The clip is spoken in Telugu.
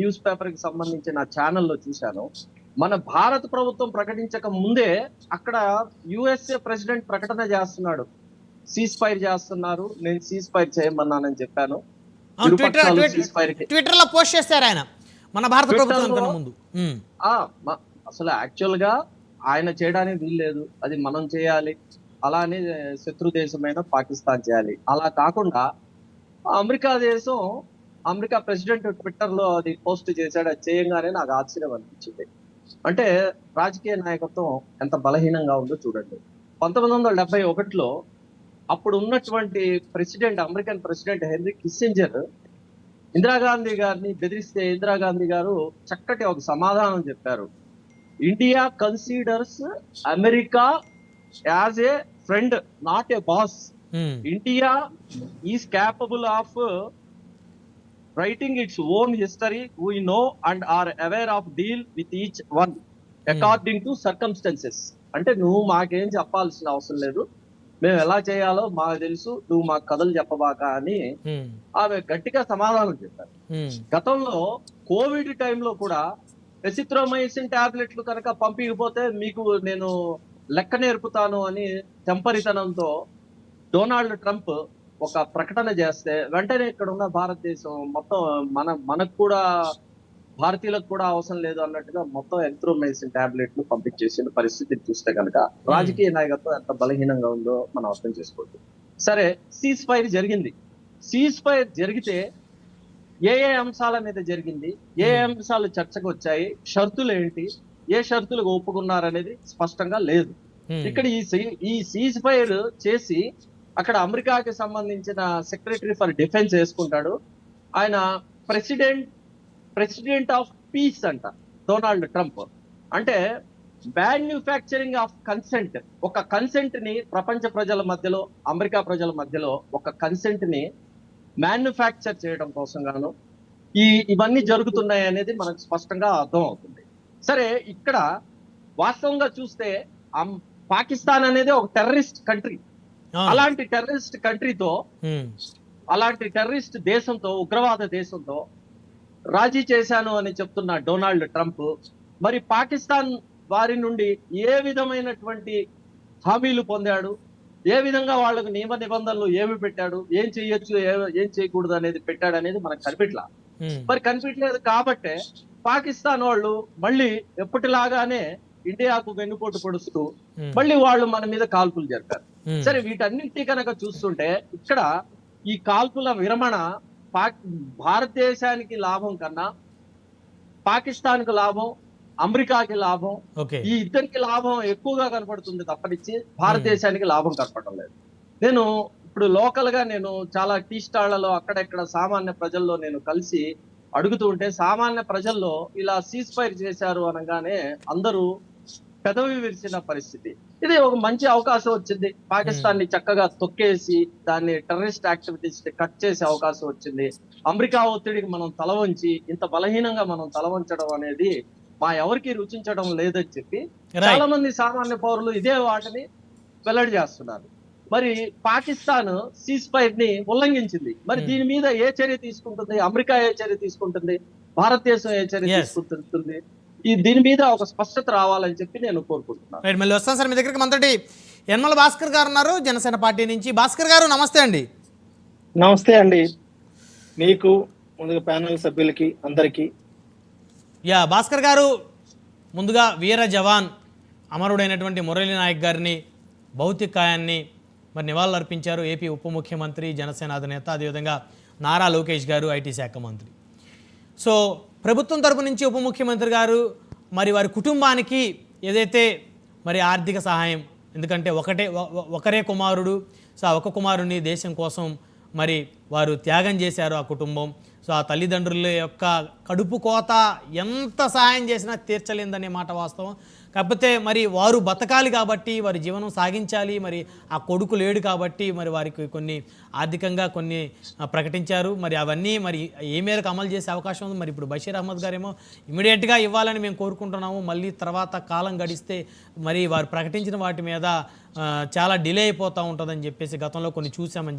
న్యూస్ పేపర్కి సంబంధించిన ఛానల్లో చూశాను. మన భారత ప్రభుత్వం ప్రకటించక ముందే అక్కడ యుఎస్ఏ ప్రెసిడెంట్ ప్రకటన చేస్తున్నాడు. సీజ్ ఫైర్ చేస్తున్నారు. నేను సీజ్ ఫైర్ చేయమన్నానని చెప్పాను. ట్విట్టర్ పోస్ట్ చేశారు ఆయన. మన భారత ప్రభుత్వం ముందు. అసలు యాక్చువల్గా ఆయన చేయడానికి వీల్లేదు. అది మనం చేయాలి. అలానే శత్రు దేశమైన పాకిస్తాన్ చేయాలి. అలా కాకుండా అమెరికా దేశం అమెరికా ప్రెసిడెంట్ ట్విట్టర్లో అది పోస్ట్ చేశాడు అది చేయంగానే నాకు ఆశ్చర్యం అనిపించింది. అంటే రాజకీయ నాయకత్వం ఎంత బలహీనంగా ఉందో చూడండి. పంతొమ్మిది వందల డెబ్బై ఒకటిలో అప్పుడు ఉన్నటువంటి president American president Henry Kissinger Indira Gandhi గారిని బెదిరిస్తే ఇందిరాగాంధీ గారు చక్కటి ఒక సమాధానం చెప్పారు. India considers America as a friend not a boss. India is capable of writing its own history we know and are aware of deal with each one according to circumstances అంటే నువ్వు మాకేం చెప్పాల్సిన అవసరం లేదు. మేము ఎలా చేయాలో మాకు తెలుసు నువ్వు మాకు కథలు చెప్పబాక అని ఉమ్, ఆమె గట్టిగా సమాధానం చెప్పారు. ఉమ్, గతంలో కోవిడ్ టైంలో కూడా ఎసిత్రోమైసిన్ టాబ్లెట్లు కనుక పంపించకపోతే మీకు నేను లెక్క నేర్పుతాను అని తెంపరితనంతో డొనాల్డ్ ట్రంప్ ఒక ప్రకటన చేస్తే వెంటనే ఇక్కడ ఉన్న భారతదేశం మొత్తం మన మనకు కూడా భారతీయులకు కూడా అవసరం లేదు అన్నట్టుగా మొత్తం ఎరిథ్రోమైసిన్ టాబ్లెట్లు పంపించేసిన పరిస్థితిని చూస్తే కనుక రాజకీయ నాయకత్వం ఎంత బలహీనంగా ఉందో మనం అర్థం చేసుకోవచ్చు. సరే సీజ్ ఫైర్ జరిగింది. సీజ్ ఫైర్ జరిగితే ఏ ఏ అంశాల మీద జరిగింది? ఏ ఏ అంశాలు చర్చకు వచ్చాయి? షరతులు ఏంటి? ఏ షరతులకు ఒప్పుకున్నారనేది స్పష్టంగా లేదు. ఇక్కడ ఈ ఈ సీజ్ ఫైర్ చేసి అక్కడ అమెరికాకి సంబంధించిన సెక్రటరీ ఫర్ డిఫెన్స్ వేసుకుంటాడు. ఆయన ప్రెసిడెంట్ ప్రెసిడెంట్ ఆఫ్ పీస్ అంట డొనాల్డ్ ట్రంప్. అంటే మ్యాన్యుఫ్యాక్చరింగ్ ఆఫ్ కన్సెంట్ ఒక కన్సెంట్ని ప్రపంచ ప్రజల మధ్యలో అమెరికా ప్రజల మధ్యలో ఒక కన్సెంట్ని మ్యానుఫ్యాక్చర్ చేయడం కోసం గాను ఈ ఇవన్నీ జరుగుతున్నాయి అనేది మనకు స్పష్టంగా అర్థం అవుతుంది. సరే ఇక్కడ వాస్తవంగా చూస్తే పాకిస్తాన్ అనేది ఒక టెర్రరిస్ట్ కంట్రీ. అలాంటి టెర్రరిస్ట్ కంట్రీతో అలాంటి టెర్రరిస్ట్ దేశంతో ఉగ్రవాద దేశంతో రాజీ చేశాను అని చెప్తున్న డొనాల్డ్ ట్రంప్ మరి పాకిస్తాన్ వారి నుండి ఏ విధమైనటువంటి హామీలు పొందాడు? ఏ విధంగా వాళ్ళకు నియమ నిబంధనలు ఏమి పెట్టాడు? ఏం చేయొచ్చు? ఏ- చేయకూడదు అనేది పెట్టాడు అనేది మనకు కనిపించలా ఉమ్, మరి కనిపించలేదు కాబట్టే పాకిస్తాన్ వాళ్ళు మళ్ళీ ఎప్పటిలాగానే ఇండియాకు వెన్నుపోటు పొడుస్తూ మళ్ళీ వాళ్ళు మన మీద కాల్పులు జరిపారు. సరే వీటన్నింటి కనుక చూస్తుంటే ఇక్కడ ఈ కాల్పుల విరమణ పాక్ భారతదేశానికి లాభం కన్నా పాకిస్తాన్కు లాభం అమెరికాకి లాభం ఈ ఇద్దరికి లాభం ఎక్కువగా కనపడుతుంది తప్పనిచ్చి భారతదేశానికి లాభం కనపడడం లేదు. నేను ఇప్పుడు లోకల్గా నేను చాలా టీ స్టాళ్ళలో అక్కడెక్కడ సామాన్య ప్రజల్లో నేను కలిసి అడుగుతూ ఉంటే సామాన్య ప్రజల్లో ఇలా సీజ్ ఫైర్ చేశారు అనగానే అందరూ పెదవి విరిచిన పరిస్థితి. ఇది ఒక మంచి అవకాశం వచ్చింది. పాకిస్తాన్ని చక్కగా తొక్కేసి దాన్ని టెర్రరిస్ట్ యాక్టివిటీస్ కట్ చేసే అవకాశం వచ్చింది. అమెరికా ఒత్తిడికి మనం తల వంచి ఇంత బలహీనంగా మనం తల వంచడం అనేది మా ఎవరికి రుచించడం లేదని చెప్పి చాలా మంది సామాన్య పౌరులు ఇదే వాటిని వెల్లడి చేస్తున్నారు. మరి పాకిస్తాన్ సీజ్ ఫైర్ని ఉల్లంఘించింది. మరి. దీని మీద ఏ చర్య తీసుకుంటుంది? అమెరికా ఏ చర్య తీసుకుంటుంది? భారతదేశం ఏ చర్య. తీసుకుంటుంది? ఈ దీని మీద ఒక స్పష్టత రావాలని చెప్పి నేను కోరుకుంటున్నాను. రైట్ మళ్ళీ వస్తాను సార్ మీ దగ్గరికి మనతోటి యనమల భాస్కర్ గారు ఉన్నారు జనసేన పార్టీ నుంచి. భాస్కర్ గారు నమస్తే అండి. నమస్తే అండి. మీకు ముందుగా ప్యానల్ సభ్యులకి అందరికీ. యా భాస్కర్ గారు ముందుగా వీర జవాన్ అమరుడైనటువంటి మురళీ నాయక్ గారిని భౌతిక కాయాన్ని మరి నివాళులర్పించారు ఏపీ ఉప ముఖ్యమంత్రి జనసేన అధినేత అదేవిధంగా నారా లోకేష్ గారు ఐటీ శాఖ మంత్రి. సో ప్రభుత్వం తరపు నుంచి ఉప ముఖ్యమంత్రి గారు మరి వారి కుటుంబానికి ఏదైతే మరి ఆర్థిక సహాయం ఎందుకంటే ఒకటే ఒకరే కుమారుడు సో ఒక కుమారుని దేశం కోసం మరి వారు త్యాగం చేశారు ఆ కుటుంబం. సో ఆ తల్లిదండ్రుల యొక్క కడుపు కోత ఎంత సహాయం చేసినా తీర్చలేదనే మాట వాస్తవం. కాకపోతే మరి వారు బతకాలి కాబట్టి వారి జీవనం సాగించాలి మరి ఆ కొడుకు లేడు కాబట్టి మరి వారికి కొన్ని ఆర్థికంగా కొన్ని ప్రకటించారు. మరి అవన్నీ మరి ఏ మేరకు అమలు చేసే అవకాశం ఉంది? మరి ఇప్పుడు బషీర్ అహ్మద్ గారేమో ఇమీడియట్గా ఇవ్వాలని మేము కోరుకుంటున్నాము. మళ్ళీ తర్వాత కాలం గడిస్తే మరి వారు ప్రకటించిన వాటి మీద చాలా డిలే అయిపోతూ ఉంటుందని చెప్పేసి గతంలో కొన్ని చూసామని చెప్పి